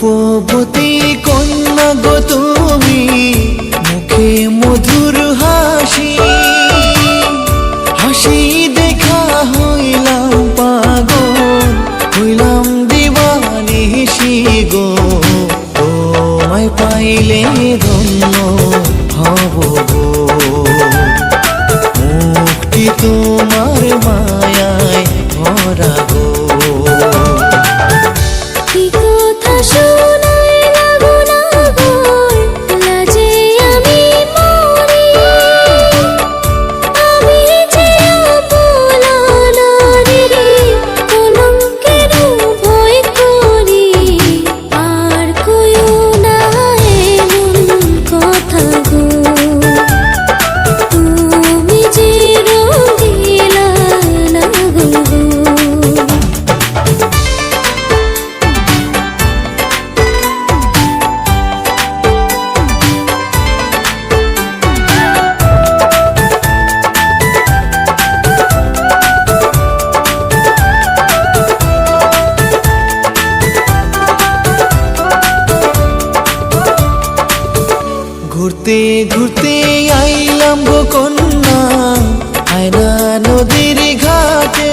রূপবতী কন্যা গো তুমি, মুখে মধুর হাসি। হাসি দেখা হইলাম পাগল, হইলাম দিবানিসি গো। তোমায় পাইলে ধন্য হব মুক্তি তোমার মায়ায় ঘুরতে ঘুরতে আইলাম গো কন্যা। আয়না নদীর ঘাটে।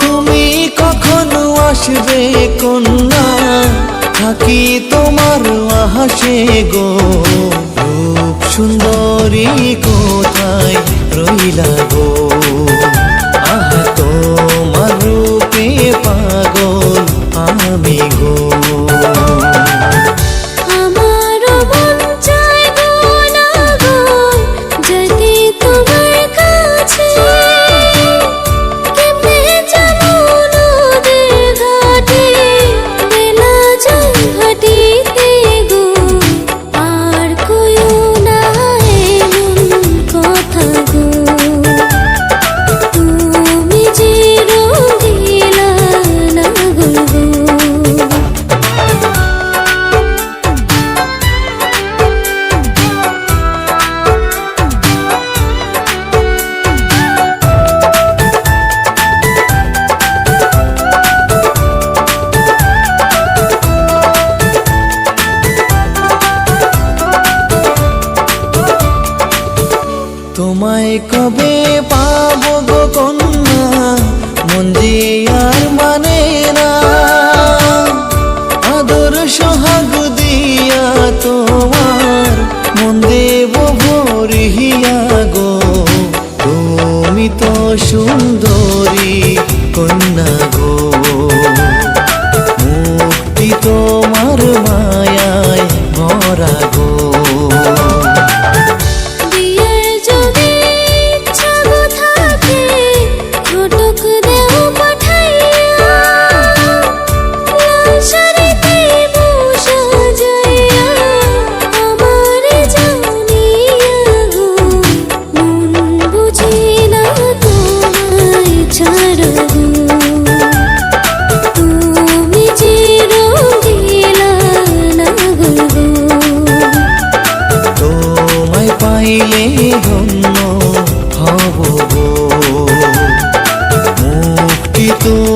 তুমি কখনো আসবে কন্যা? থাকি তোমার আহাসে গো। রূপ সুন্দরী কোথায় রইলা গো? তোমায় কবে পাবো গো কন্যা? মন আর মানে না। আদর সোহাগ দিয়া তোমার মন দেব ভরিয়া গো। তুমি তো সুন্দরী কন্যা গো। মুক্তি তোমার মায়ায় y tú.